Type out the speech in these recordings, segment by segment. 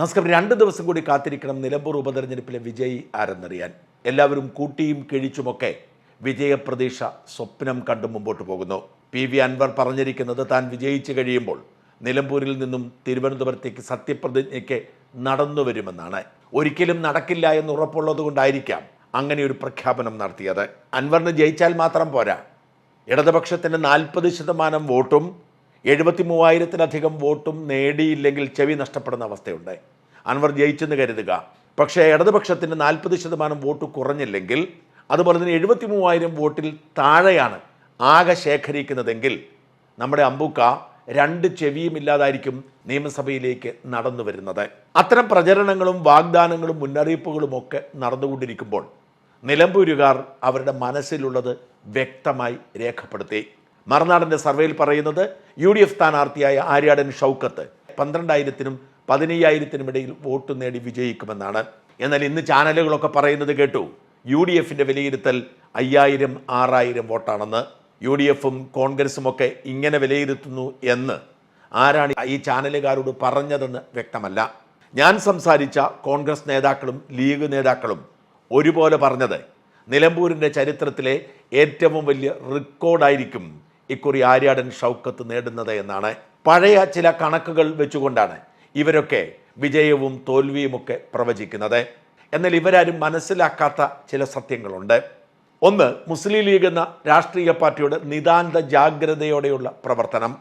നമസ്കാരം. രണ്ട് ദിവസം കൂടി കാത്തിരിക്കണം നിലമ്പൂർ ഉപതെരഞ്ഞെടുപ്പിലെ വിജയി ആരെന്നറിയാൻ. എല്ലാവരും കൂട്ടിയും കിഴിച്ചുമൊക്കെ വിജയപ്രതീക്ഷ സ്വപ്നം കണ്ടു മുമ്പോട്ട് പോകുന്നു. പി വി അൻവർ പറഞ്ഞിരിക്കുന്നത് താൻ വിജയിച്ചു കഴിയുമ്പോൾ നിലമ്പൂരിൽ നിന്നും തിരുവനന്തപുരത്തേക്ക് സത്യപ്രതിജ്ഞയ്ക്ക് നടന്നു വരുമെന്നാണ്. ഒരിക്കലും നടക്കില്ല എന്ന് ഉറപ്പുള്ളത് കൊണ്ടായിരിക്കാം അങ്ങനെ ഒരു പ്രഖ്യാപനം നടത്തിയത്. അൻവറിന് ജയിച്ചാൽ മാത്രം പോരാ. ഇടതുപക്ഷത്തിന് നാൽപ്പത് ശതമാനം വോട്ടും എഴുപത്തി മൂവായിരത്തിലധികം വോട്ടും നേടിയില്ലെങ്കിൽ ചെവി നഷ്ടപ്പെടുന്ന അവസ്ഥയുണ്ട്. അൻവർ ജയിച്ചെന്ന് കരുതുക. പക്ഷേ ഇടതുപക്ഷത്തിന് നാൽപ്പത് ശതമാനം വോട്ട് കുറഞ്ഞില്ലെങ്കിൽ അതുപോലെ തന്നെ എഴുപത്തി മൂവായിരം വോട്ടിൽ താഴെയാണ് ആകെ ശേഖരിക്കുന്നതെങ്കിൽ നമ്മുടെ അമ്പൂക്ക രണ്ട് ചെവിയും ഇല്ലാതായിരിക്കും നിയമസഭയിലേക്ക് നടന്നു വരുന്നത്. അത്തരം പ്രചരണങ്ങളും വാഗ്ദാനങ്ങളും മുന്നറിയിപ്പുകളും ഒക്കെ നടന്നുകൊണ്ടിരിക്കുമ്പോൾ നിലമ്പൂരുകാർ അവരുടെ മനസ്സിലുള്ളത് വ്യക്തമായി രേഖപ്പെടുത്തി. മറുനാടന്റെ സർവേയിൽ പറയുന്നത് യു ഡി എഫ് സ്ഥാനാർത്ഥിയായ ആര്യാടൻ ഷൗക്കത്ത് പന്ത്രണ്ടായിരത്തിനും പതിനയ്യായിരത്തിനും ഇടയിൽ വോട്ട് നേടി വിജയിക്കുമെന്നാണ്. എന്നാൽ ഇന്ന് ചാനലുകളൊക്കെ പറയുന്നത് കേട്ടു യു ഡി എഫിന്റെ വിലയിരുത്തൽ അയ്യായിരം ആറായിരം വോട്ടാണെന്ന്. യു ഡി എഫും കോൺഗ്രസും ഒക്കെ ഇങ്ങനെ വിലയിരുത്തുന്നു എന്ന്. ആരാണ് ഈ ചാനലുകാരോട് പറഞ്ഞതെന്ന് വ്യക്തമല്ല. ഞാൻ സംസാരിച്ച കോൺഗ്രസ് നേതാക്കളും ലീഗ് നേതാക്കളും ഒരുപോലെ പറഞ്ഞത് നിലമ്പൂരിന്റെ ചരിത്രത്തിലെ ഏറ്റവും വലിയ റെക്കോർഡായിരിക്കും ഇക്കുറി ആര്യാടൻ ഷൗക്കത്ത് നേടുന്നത് എന്നാണ്. പഴയ ചില കണക്കുകൾ വെച്ചുകൊണ്ടാണ് ഇവരൊക്കെ വിജയവും തോൽവിയുമൊക്കെ പ്രവചിക്കുന്നത്. എന്നാൽ ഇവരാരും മനസ്സിലാക്കാത്ത ചില സത്യങ്ങളുണ്ട്. ഒന്ന് മുസ്ലിം ലീഗ് എന്ന രാഷ്ട്രീയ പാർട്ടിയുടെ നിതാന്ത ജാഗ്രതയോടെയുള്ള പ്രവർത്തനം.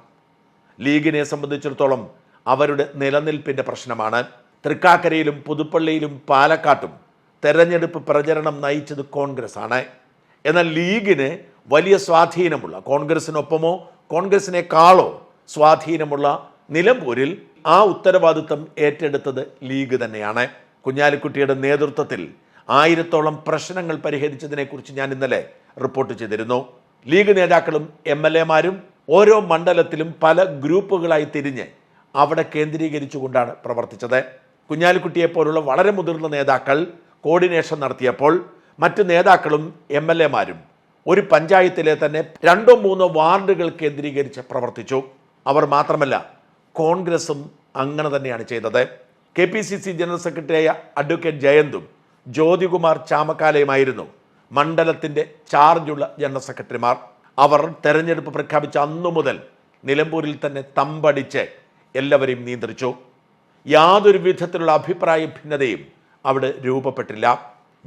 ലീഗിനെ സംബന്ധിച്ചിടത്തോളം അവരുടെ നിലനിൽപ്പിന്റെ പ്രശ്നമാണ്. തൃക്കാക്കരയിലും പുതുപ്പള്ളിയിലും പാലക്കാട്ടും തെരഞ്ഞെടുപ്പ് പ്രചരണം നയിച്ചത് കോൺഗ്രസ് ആണ് എന്നാൽ ലീഗിന് വലിയ സ്വാധീനമുള്ള കോൺഗ്രസിനൊപ്പമോ കോൺഗ്രസിനേക്കാളോ സ്വാധീനമുള്ള നിലമ്പൂരിൽ ആ ഉത്തരവാദിത്വം ഏറ്റെടുത്തത് ലീഗ് തന്നെയാണ്. കുഞ്ഞാലിക്കുട്ടിയുടെ നേതൃത്വത്തിൽ ആയിരത്തോളം പ്രശ്നങ്ങൾ പരിഹരിച്ചതിനെക്കുറിച്ച് ഞാൻ ഇന്നലെ റിപ്പോർട്ട് ചെയ്തിരുന്നു. ലീഗ് നേതാക്കളും എം എൽ എമാരും ഓരോ മണ്ഡലത്തിലും പല ഗ്രൂപ്പുകളായി തിരിഞ്ഞ് അവിടെ കേന്ദ്രീകരിച്ചുകൊണ്ടാണ് പ്രവർത്തിച്ചത്. കുഞ്ഞാലിക്കുട്ടിയെ പോലുള്ള വളരെ മുതിർന്ന നേതാക്കൾ കോർഡിനേഷൻ നടത്തിയപ്പോൾ മറ്റ് നേതാക്കളും എം എൽ എമാരും ഒരു പഞ്ചായത്തിലെ തന്നെ രണ്ടോ മൂന്നോ വാർഡുകൾ കേന്ദ്രീകരിച്ച് പ്രവർത്തിച്ചു. അവർ മാത്രമല്ല കോൺഗ്രസും അങ്ങനെ തന്നെയാണ് ചെയ്തത്. K P C C general സെക്രട്ടറിയായ അഡ്വക്കേറ്റ് ജയന്തും ജ്യോതികുമാർ ചാമക്കാലയുമായിരുന്നു മണ്ഡലത്തിന്റെ ചാർജുള്ള ജനറൽ സെക്രട്ടറിമാർ. അവർ തെരഞ്ഞെടുപ്പ് പ്രഖ്യാപിച്ച അന്നു മുതൽ നിലമ്പൂരിൽ തന്നെ തമ്പടിച്ച് എല്ലാവരെയും നിയന്ത്രിച്ചു. യാതൊരു വിധത്തിലുള്ള അഭിപ്രായ ഭിന്നതയും അവിടെ രൂപപ്പെട്ടില്ല.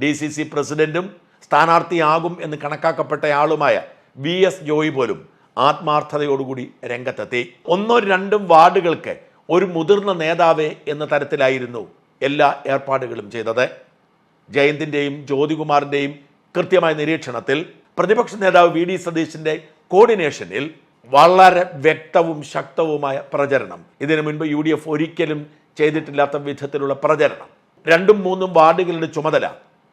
ഡി സി സി പ്രസിഡന്റും സ്ഥാനാർത്ഥിയാകും എന്ന് കണക്കാക്കപ്പെട്ടയാളുമായ വി എസ് ജോയി പോലും ആത്മാർത്ഥതയോടുകൂടി രംഗത്തെത്തി. ഒന്നോ രണ്ടും വാർഡുകൾക്ക് ഒരു മുതിർന്ന നേതാവേ എന്ന തരത്തിലായിരുന്നു എല്ലാ ഏർപ്പാടുകളും ചെയ്തത്. ജയന്തിന്റെയും ജ്യോതികുമാറിന്റെയും കൃത്യമായ നിരീക്ഷണത്തിൽ പ്രതിപക്ഷ നേതാവ് വി ഡി സതീശിന്റെ കോർഡിനേഷനിൽ വളരെ വ്യക്തവും ശക്തവുമായ പ്രചരണം. ഇതിനു മുൻപ് യു ഡി എഫ് ഒരിക്കലും ചെയ്തിട്ടില്ലാത്ത വിധത്തിലുള്ള പ്രചരണം. രണ്ടും മൂന്നും വാർഡുകളുടെ ചുമതല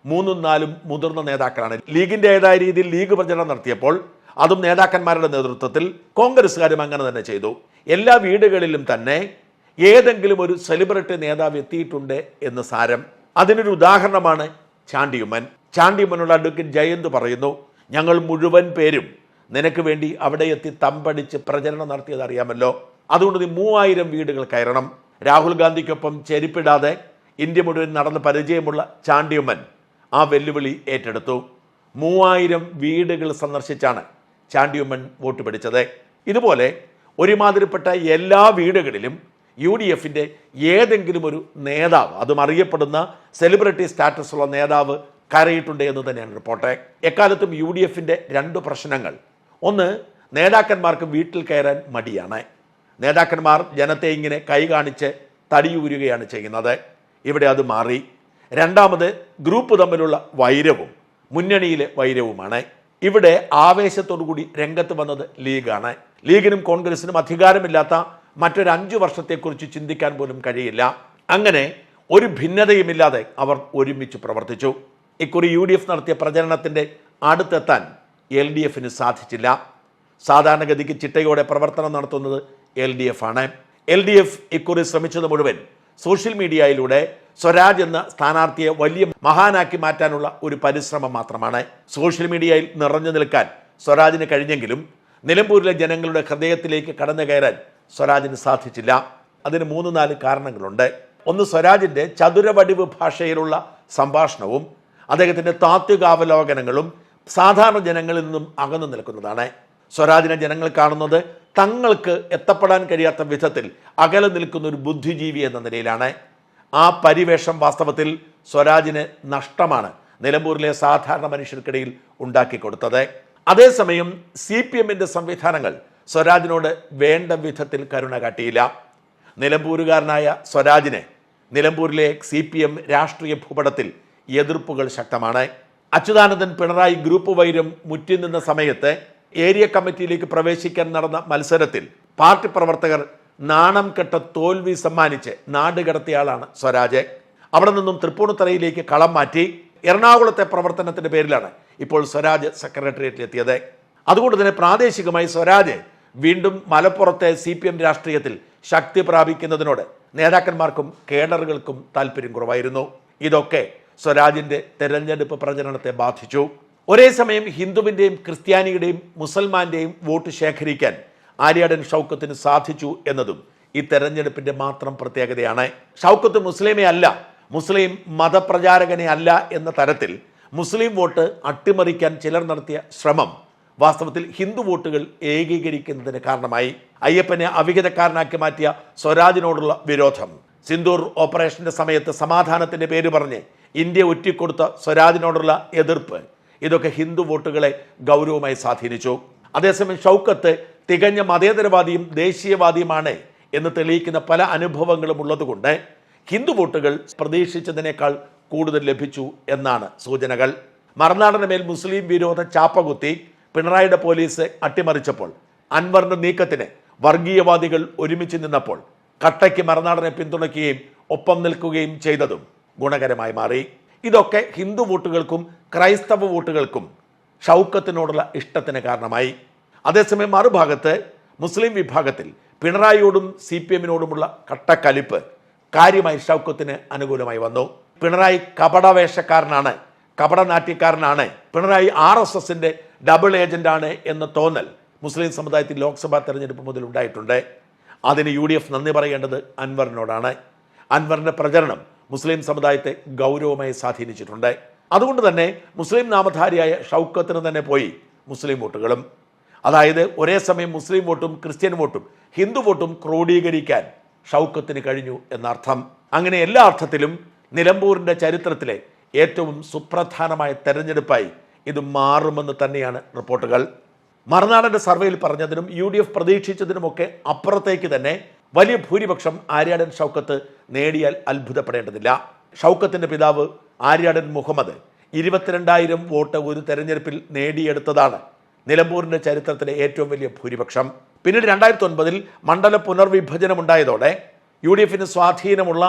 മൂന്നും നാലും മുതിർന്ന നേതാക്കളാണ്. ലീഗിന്റെതായ രീതിയിൽ ലീഗ് പ്രചരണം നടത്തിയപ്പോൾ അതും നേതാക്കന്മാരുടെ നേതൃത്വത്തിൽ കോൺഗ്രസ്സുകാരും അങ്ങനെ തന്നെ ചെയ്തു. എല്ലാ വീടുകളിലും തന്നെ ഏതെങ്കിലും ഒരു സെലിബ്രിറ്റി നേതാവ് എത്തിയിട്ടുണ്ട് എന്ന് സാരം. അതിനൊരു ഉദാഹരണമാണ് ചാണ്ടിയുമ്മൻ. ചാണ്ടിയുമ്മനുള്ള അഡ്വക്കേറ്റ് ജയന്ത് പറയുന്നു ഞങ്ങൾ മുഴുവൻ പേരും നിനക്ക് വേണ്ടി അവിടെ എത്തി തമ്പടിച്ച് പ്രചരണം നടത്തിയത് അറിയാമല്ലോ. അതുകൊണ്ട് നീ മൂവായിരം വീടുകൾ കയറണം. രാഹുൽ ഗാന്ധിക്കൊപ്പം ചെരിപ്പിടാതെ ഇന്ത്യ മുഴുവൻ നടന്ന് പരിചയമുള്ള ചാണ്ടിയുമ്മൻ ആ വെല്ലുവിളി ഏറ്റെടുത്തു. മൂവായിരം വീടുകൾ സന്ദർശിച്ചാണ് ചാണ്ടിയുമ്മൻ വോട്ട് പിടിച്ചത്. ഇതുപോലെ ഒരുമാതിരിപ്പെട്ട എല്ലാ വീടുകളിലും യു ഡി എഫിന്റെ ഏതെങ്കിലും ഒരു നേതാവ് അതും അറിയപ്പെടുന്ന സെലിബ്രിറ്റി സ്റ്റാറ്റസുള്ള നേതാവ് കയറിയിട്ടുണ്ട് എന്ന് തന്നെയാണ് റിപ്പോർട്ട്. എക്കാലത്തും യു ഡി എഫിന്റെ രണ്ട് പ്രശ്നങ്ങൾ. ഒന്ന് നേതാക്കന്മാർക്ക് വീട്ടിൽ കയറാൻ മടിയാണ്. നേതാക്കന്മാർ ജനത്തെ ഇങ്ങനെ കൈ കാണിച്ച് തടിയൂരുകയാണ് ചെയ്യുന്നത്. ഇവിടെ അത് മാറി. രണ്ടാമത് ഗ്രൂപ്പ് തമ്മിലുള്ള വൈരവും മുന്നണിയിലെ വൈരവുമാണ്. ഇവിടെ ആവേശത്തോടുകൂടി രംഗത്ത് വന്നത് ലീഗാണ്. ലീഗിനും കോൺഗ്രസിനും അധികാരമില്ലാത്ത മറ്റൊരു അഞ്ചു വർഷത്തെക്കുറിച്ച് ചിന്തിക്കാൻ പോലും കഴിയില്ല. അങ്ങനെ ഒരു ഭിന്നതയുമില്ലാതെ അവർ ഒരുമിച്ച് പ്രവർത്തിച്ചു. ഇക്കുറി യു ഡി എഫ് നടത്തിയ പ്രചരണത്തിന്റെ അടുത്തെത്താൻ എൽ ഡി എഫിന് സാധിച്ചില്ല. സാധാരണഗതിക്ക് ചിട്ടയോടെ പ്രവർത്തനം നടത്തുന്നത് എൽ ഡി എഫ് ആണ്. എൽ ഡി എഫ് ഇക്കുറി ശ്രമിച്ചത് മുഴുവൻ സോഷ്യൽ മീഡിയയിലൂടെ സ്വരാജ് എന്ന സ്ഥാനാർത്ഥിയെ വലിയ മഹാനാക്കി മാറ്റാനുള്ള ഒരു പരിശ്രമം മാത്രമാണ്. സോഷ്യൽ മീഡിയയിൽ നിറഞ്ഞു നിൽക്കാൻ സ്വരാജിന് കഴിഞ്ഞെങ്കിലും നിലമ്പൂരിലെ ജനങ്ങളുടെ ഹൃദയത്തിലേക്ക് കടന്നു കയറാൻ സ്വരാജിന് സാധിച്ചില്ല. അതിന് മൂന്ന് നാല് കാരണങ്ങളുണ്ട്. ഒന്ന് സ്വരാജിന്റെ ചതുരവടിവ് ഭാഷയിലുള്ള സംഭാഷണവും അദ്ദേഹത്തിന്റെ താത്വികാവലോകനങ്ങളും സാധാരണ ജനങ്ങളിൽ നിന്നും അകന്നു നിൽക്കുന്നതാണ്. സ്വരാജിനെ ജനങ്ങൾ കാണുന്നത് തങ്ങൾക്ക് എത്തപ്പെടാൻ കഴിയാത്ത വിധത്തിൽ അകലെ നിൽക്കുന്ന ഒരു ബുദ്ധിജീവി എന്ന നിലയിലാണ് ആ പരിവേഷം വാസ്തവത്തിൽ സ്വരാജിന് നഷ്ടമാണ് നിലമ്പൂരിലെ സാധാരണ മനുഷ്യർക്കിടയിൽ ഉണ്ടാക്കിക്കൊടുത്തത്. അതേസമയം സി പി എമ്മിന്റെ സംവിധാനങ്ങൾ സ്വരാജിനോട് വേണ്ട വിധത്തിൽ കരുണ കാട്ടിയില്ല. നിലമ്പൂരുകാരനായ സ്വരാജിനെ നിലമ്പൂരിലെ സി പി എം രാഷ്ട്രീയ ഭൂപടത്തിൽ എതിർപ്പുകൾ ശക്തമാണ്. അച്യുതാനന്ദൻ പിണറായി ഗ്രൂപ്പ് വൈരം മുറ്റി നിന്ന സമയത്ത് ഏരിയ കമ്മിറ്റിയിലേക്ക് പ്രവേശിക്കാൻ നടന്ന മത്സരത്തിൽ പാർട്ടി പ്രവർത്തകർ നാണം കെട്ട തോൽവി സമ്മാനിച്ച് നാട് കടത്തിയയാളാണ് സ്വരാജ്. അവിടെ നിന്നും തൃപ്പൂണിത്തറയിലേക്ക് കളം മാറ്റി എറണാകുളത്തെ പ്രവർത്തനത്തിന്റെ പേരിലാണ് ഇപ്പോൾ സ്വരാജ് സെക്രട്ടേറിയറ്റിൽ എത്തിയത് അതുകൊണ്ട് തന്നെ പ്രാദേശികമായി സ്വരാജ് വീണ്ടും മലപ്പുറത്തെ സി പി എം രാഷ്ട്രീയത്തിൽ ശക്തി പ്രാപിക്കുന്നതിനോട് നേതാക്കന്മാർക്കും കേഡറുകൾക്കും താല്പര്യം കുറവായിരുന്നു. ഇതൊക്കെ സ്വരാജിന്റെ തെരഞ്ഞെടുപ്പ് പ്രചരണത്തെ ബാധിച്ചു. ഒരേ സമയം ഹിന്ദുവിന്റെയും ക്രിസ്ത്യാനിയുടെയും മുസൽമാന്റെയും വോട്ട് ശേഖരിക്കാൻ ആര്യാടൻ ഷൗക്കത്തിന് സാധിച്ചു എന്നതും ഈ തെരഞ്ഞെടുപ്പിന്റെ മാത്രം പ്രത്യേകതയാണ്. ഷൗക്കത്ത് മുസ്ലിമേ അല്ല മുസ്ലിം മതപ്രചാരകനെ അല്ല എന്ന തരത്തിൽ മുസ്ലിം വോട്ട് അട്ടിമറിക്കാൻ ചിലർ നടത്തിയ ശ്രമം വാസ്തവത്തിൽ ഹിന്ദു വോട്ടുകൾ ഏകീകരിക്കുന്നതിന് കാരണമായി. അയ്യപ്പനെ അവിഹിതക്കാരനാക്കി മാറ്റിയ സ്വരാജിനോടുള്ള വിരോധം. സിന്ദൂർ ഓപ്പറേഷന്റെ സമയത്ത് സമാധാനത്തിന്റെ പേര് പറഞ്ഞ് ഇന്ത്യ ഒറ്റിക്കൊടുത്ത സ്വരാജിനോടുള്ള എതിർപ്പ് ഇതൊക്കെ ഹിന്ദു വോട്ടുകളെ ഗൗരവമായി സ്വാധീനിച്ചു. അതേസമയം ഷൗക്കത്ത് തികഞ്ഞ മതേതരവാദിയും ദേശീയവാദിയുമാണ് എന്ന് തെളിയിക്കുന്ന പല അനുഭവങ്ങളും ഉള്ളതുകൊണ്ട് ഹിന്ദു വോട്ടുകൾ പ്രതീക്ഷിച്ചതിനേക്കാൾ കൂടുതൽ ലഭിച്ചു എന്നാണ് സൂചനകൾ. മറുനാടന് മേൽ മുസ്ലിം വിരോധ ചാപ്പകുത്തി പിണറായിയുടെ പോലീസ് അട്ടിമറിച്ചപ്പോൾ അൻവറിന്റെ നീക്കത്തിന് വർഗീയവാദികൾ ഒരുമിച്ച് നിന്നപ്പോൾ കട്ടയ്ക്ക് മറുനാടനെ പിന്തുണയ്ക്കുകയും ഒപ്പം നിൽക്കുകയും ചെയ്തതും ഗുണകരമായി മാറി. ഇതൊക്കെ ഹിന്ദു വോട്ടുകൾക്കും ക്രൈസ്തവ വോട്ടുകൾക്കും ഷൗക്കത്തിനോടുള്ള ഇഷ്ടത്തിന് കാരണമായി. അതേസമയം മറുഭാഗത്ത് മുസ്ലിം വിഭാഗത്തിൽ പിണറായിയോടും സി പി എമ്മിനോടുമുള്ള കട്ടക്കലിപ്പ് കാര്യമായി ഷൗക്കത്തിന് അനുകൂലമായി വന്നു. പിണറായി കപടവേഷക്കാരനാണ് കപടനാട്യക്കാരനാണ് പിണറായി ആർ എസ് എസിന്റെ ഡബിൾ ഏജന്റാണ് എന്ന തോന്നൽ മുസ്ലിം സമുദായത്തിൽ ലോക്സഭാ തെരഞ്ഞെടുപ്പ് മുതൽ ഉണ്ടായിട്ടുണ്ട്. അതിന് യു ഡി എഫ് നന്ദി പറയേണ്ടത് അൻവറിനോടാണ്. അൻവറിന്റെ പ്രചരണം മുസ്ലിം സമുദായത്തെ ഗൗരവമായി സ്വാധീനിച്ചിട്ടുണ്ട്. അതുകൊണ്ട് തന്നെ മുസ്ലിം നാമധാരിയായ ഷൗക്കത്തിന് തന്നെ പോയി മുസ്ലിം വോട്ടുകളും. അതായത് ഒരേ സമയം മുസ്ലിം വോട്ടും ക്രിസ്ത്യൻ വോട്ടും ഹിന്ദു വോട്ടും ക്രോഡീകരിക്കാൻ ഷൗക്കത്തിന് കഴിഞ്ഞു എന്നർത്ഥം. അങ്ങനെ എല്ലാ അർത്ഥത്തിലും നിലമ്പൂരിന്റെ ചരിത്രത്തിലെ ഏറ്റവും സുപ്രധാനമായ തെരഞ്ഞെടുപ്പായി ഇത് മാറുമെന്ന് തന്നെയാണ് റിപ്പോർട്ടുകൾ. മറുനാടന്റെ സർവേയിൽ പറഞ്ഞതിനും യു ഡി എഫ് പ്രതീക്ഷിച്ചതിനുമൊക്കെ അപ്പുറത്തേക്ക് തന്നെ വലിയ ഭൂരിപക്ഷം ആര്യാടൻ ഷൗക്കത്ത് നേടിയാൽ അത്ഭുതപ്പെടേണ്ടതില്ല. ഷൗക്കത്തിന്റെ പിതാവ് ആര്യാടൻ മുഹമ്മദ് ഇരുപത്തിരണ്ടായിരം വോട്ട് ഒരു തെരഞ്ഞെടുപ്പിൽ നേടിയെടുത്തതാണ്. നിലമ്പൂരിന്റെ ചരിത്രത്തിലെ ഏറ്റവും വലിയ ഭൂരിപക്ഷം. പിന്നീട് രണ്ടായിരത്തി ഒൻപതിൽ മണ്ഡല പുനർവിഭജനമുണ്ടായതോടെ യു ഡി എഫിന് സ്വാധീനമുള്ള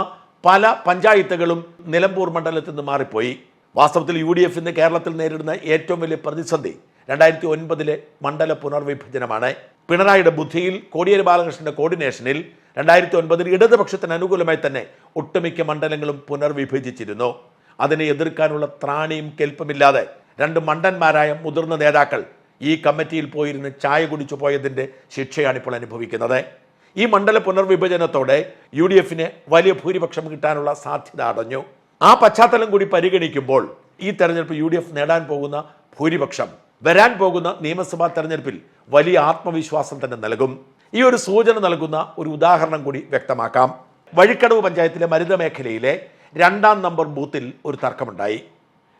പല പഞ്ചായത്തുകളും നിലമ്പൂർ മണ്ഡലത്തിൽ നിന്ന് മാറിപ്പോയി. വാസ്തവത്തിൽ യു ഡി എഫിന് കേരളത്തിൽ നേരിടുന്ന ഏറ്റവും വലിയ പ്രതിസന്ധി രണ്ടായിരത്തി ഒൻപതിലെ മണ്ഡല പുനർവിഭജനമാണ്. പിണറായിയുടെ ബുദ്ധിയിൽ കോടിയേരി ബാലകൃഷ്ണന്റെ കോർഡിനേഷനിൽ രണ്ടായിരത്തി ഒൻപതിൽ ഇടതുപക്ഷത്തിന് അനുകൂലമായി തന്നെ ഒട്ടുമിക്ക മണ്ഡലങ്ങളും പുനർവിഭജിച്ചിരുന്നു. അതിനെ എതിർക്കാനുള്ള ത്രാണിയും കെൽപ്പമില്ലാതെ രണ്ട് മണ്ടന്മാരായ മുതിർന്ന നേതാക്കൾ ഈ കമ്മിറ്റിയിൽ പോയിരുന്ന് ചായ കുടിച്ചു പോയതിന്റെ ശിക്ഷയാണ് ഇപ്പോൾ അനുഭവിക്കുന്നത്. ഈ മണ്ഡല പുനർവിഭജനത്തോടെ യു ഡി എഫിന് വലിയ ഭൂരിപക്ഷം കിട്ടാനുള്ള സാധ്യത അടഞ്ഞു. ആ പശ്ചാത്തലം കൂടി പരിഗണിക്കുമ്പോൾ ഈ തെരഞ്ഞെടുപ്പ് യു നേടാൻ പോകുന്ന ഭൂരിപക്ഷം വരാൻ പോകുന്ന നിയമസഭാ തെരഞ്ഞെടുപ്പിൽ വലിയ ആത്മവിശ്വാസം തന്നെ നൽകും. ഈ ഒരു സൂചന നൽകുന്ന ഒരു ഉദാഹരണം കൂടി വ്യക്തമാക്കാം. വഴിക്കടവ് പഞ്ചായത്തിലെ മരുത മേഖലയിലെ രണ്ടാം നമ്പർ ബൂത്തിൽ ഒരു തർക്കമുണ്ടായി.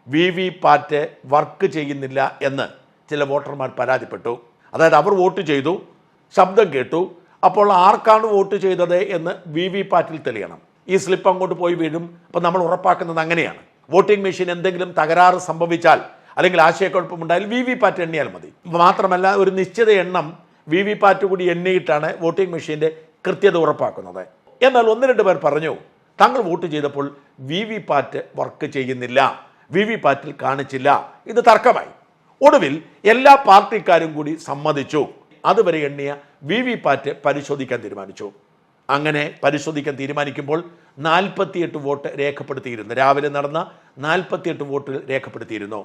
വി വി പാറ്റ് വർക്ക് ചെയ്യുന്നില്ല എന്ന് ചില വോട്ടർമാർ പരാതിപ്പെട്ടു. അതായത് അവർ വോട്ട് ചെയ്തു ശബ്ദം കേട്ടു. അപ്പോൾ ആർക്കാണ് വോട്ട് ചെയ്തത് എന്ന് വി വി പാറ്റിൽ തെളിയണം. ഈ സ്ലിപ്പ് അങ്ങോട്ട് പോയി വീഴും. അപ്പം നമ്മൾ ഉറപ്പാക്കുന്നത് അങ്ങനെയാണ്. വോട്ടിംഗ് മെഷീൻ എന്തെങ്കിലും തകരാറ് സംഭവിച്ചാൽ അല്ലെങ്കിൽ ആശയക്കുഴപ്പമുണ്ടായാൽ വി വി പാറ്റ് എണ്ണിയാൽ മതി. മാത്രമല്ല ഒരു നിശ്ചിത എണ്ണം വി വി പാറ്റ് കൂടി എണ്ണിയിട്ടാണ് വോട്ടിംഗ് മെഷീന്റെ കൃത്യത ഉറപ്പാക്കുന്നത്. എന്നാൽ ഒന്ന് രണ്ട് പേർ പറഞ്ഞു താങ്കൾ വോട്ട് ചെയ്തപ്പോൾ വി വി പാറ്റ് വർക്ക് ചെയ്യുന്നില്ല വി വി പാറ്റിൽ കാണിച്ചില്ല. ഇത് തർക്കമായി. ഒടുവിൽ എല്ലാ പാർട്ടിക്കാരും കൂടി സമ്മതിച്ചു. അതുവരെ എണ്ണിയ വി വി പാറ്റ് പരിശോധിക്കാൻ തീരുമാനിച്ചു. അങ്ങനെ പരിശോധിക്കാൻ തീരുമാനിക്കുമ്പോൾ നാൽപ്പത്തിയെട്ട് വോട്ട് രേഖപ്പെടുത്തിയിരുന്നു. രാവിലെ നടന്ന നാൽപ്പത്തിയെട്ട് വോട്ട് രേഖപ്പെടുത്തിയിരുന്നു.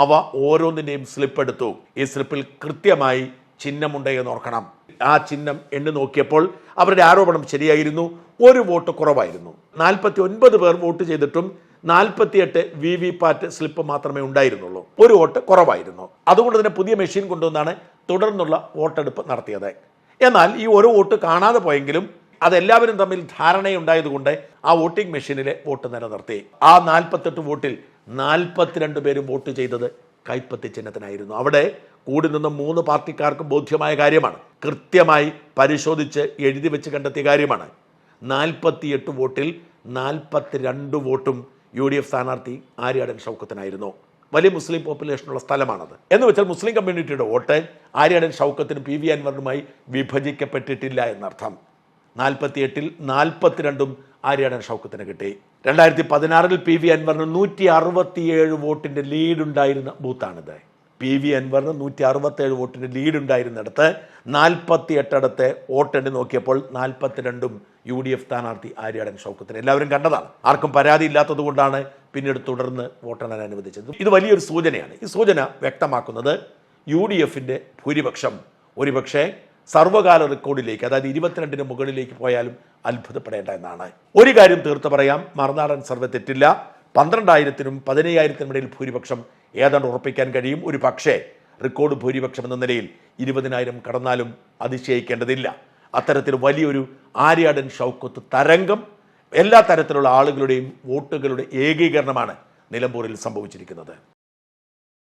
അവ ഓരോന്നിന്റെയും സ്ലിപ്പ് എടുത്തു. ഈ സ്ലിപ്പിൽ കൃത്യമായി ചിഹ്നമുണ്ട് എന്ന് ഓർക്കണം. ആ ചിഹ്നം എണ്ണി നോക്കിയപ്പോൾ അവരുടെ ആരോപണം ശരിയായിരുന്നു. ഒരു വോട്ട് കുറവായിരുന്നു. നാൽപ്പത്തി ഒൻപത് പേർ വോട്ട് ചെയ്തിട്ടും നാൽപ്പത്തിയെട്ട് വി വി പാറ്റ് സ്ലിപ്പ് മാത്രമേ ഉണ്ടായിരുന്നുള്ളൂ. ഒരു വോട്ട് കുറവായിരുന്നു. അതുകൊണ്ട് തന്നെ പുതിയ മെഷീൻ കൊണ്ടുവന്നാണ് തുടർന്നുള്ള വോട്ടെടുപ്പ് നടത്തിയത്. എന്നാൽ ഈ ഒരു വോട്ട് കാണാതെ പോയെങ്കിലും അതെല്ലാവരും തമ്മിൽ ധാരണയുണ്ടായതുകൊണ്ട് ആ വോട്ടിംഗ് മെഷീനിലെ വോട്ട് നിലനിർത്തി. ആ നാൽപ്പത്തെട്ട് വോട്ടിൽ നാൽപ്പത്തിരണ്ട് പേരും വോട്ട് ചെയ്തത് കൈപ്പത്തി ചിഹ്നത്തിനായിരുന്നു. അവിടെ കൂടി നിന്ന് മൂന്ന് പാർട്ടിക്കാർക്കും ബോധ്യമായ കാര്യമാണ്. കൃത്യമായി പരിശോധിച്ച് എഴുതി വെച്ച് കണ്ടെത്തിയ കാര്യമാണ്. നാൽപ്പത്തിയെട്ട് വോട്ടിൽ നാൽപ്പത്തിരണ്ട് വോട്ടും യു ഡി എഫ് സ്ഥാനാർത്ഥി ആര്യാടൻ ഷൗക്കത്തിനായിരുന്നു. വലിയ മുസ്ലിം പോപ്പുലേഷനുള്ള സ്ഥലമാണത്. എന്ന് വെച്ചാൽ മുസ്ലിം കമ്മ്യൂണിറ്റിയുടെ വോട്ട് ആര്യാടൻ ഷൗക്കത്തിനും പി വി അൻവറിനുമായി വിഭജിക്കപ്പെട്ടിട്ടില്ല എന്നർത്ഥം. നാൽപ്പത്തിയെട്ടിൽ നാൽപ്പത്തിരണ്ടും ആര്യാടൻ ഷൗക്കത്തിന് കിട്ടി. രണ്ടായിരത്തി പതിനാറിൽ പി വി അൻവറിന് നൂറ്റി അറുപത്തിയേഴ് വോട്ടിന്റെ ലീഡ് ഉണ്ടായിരുന്ന ബൂത്താണിത്. പി വി അൻവറിന് നൂറ്റി അറുപത്തേഴ് വോട്ടിന്റെ ലീഡ് ഉണ്ടായിരുന്നിടത്ത് നാൽപ്പത്തി വോട്ട് വോട്ടെണ്ണി നോക്കിയപ്പോൾ നാൽപ്പത്തിരണ്ടും യു ഡി എഫ് സ്ഥാനാർത്ഥി ആര്യാടൻ ഷൗക്കത്തിന്. എല്ലാവരും കണ്ടതാണ്. ആർക്കും പരാതി കൊണ്ടാണ് പിന്നീട് തുടർന്ന് വോട്ടെണ്ണാൻ അനുവദിച്ചത്. ഇത് വലിയൊരു സൂചനയാണ്. ഈ സൂചന വ്യക്തമാക്കുന്നത് യു ഡി എഫിന്റെ ഭൂരിപക്ഷം. ഒരുപക്ഷെ സർവകാല റെക്കോർഡിലേക്ക് അതായത് ഇരുപത്തിരണ്ടിന് മുകളിലേക്ക് പോയാലും അത്ഭുതപ്പെടേണ്ട എന്നാണ്. ഒരു കാര്യം തീർത്ത് പറയാം മറുനാടൻ സർവേ തെറ്റില്ല. പന്ത്രണ്ടായിരത്തിനും പതിനയ്യായിരത്തിനും ഇടയിൽ ഭൂരിപക്ഷം ഏതാണ്ട് ഉറപ്പിക്കാൻ കഴിയും. ഒരു പക്ഷേ റെക്കോർഡ് ഭൂരിപക്ഷം എന്ന നിലയിൽ ഇരുപതിനായിരം കടന്നാലും അതിശയിക്കേണ്ടതില്ല. അത്തരത്തിൽ വലിയൊരു ആര്യാടൻ ഷൗക്കത്ത് തരംഗം എല്ലാ തരത്തിലുള്ള ആളുകളുടെയും വോട്ടുകളുടെ ഏകീകരണമാണ് നിലമ്പൂരിൽ സംഭവിച്ചിരിക്കുന്നത്.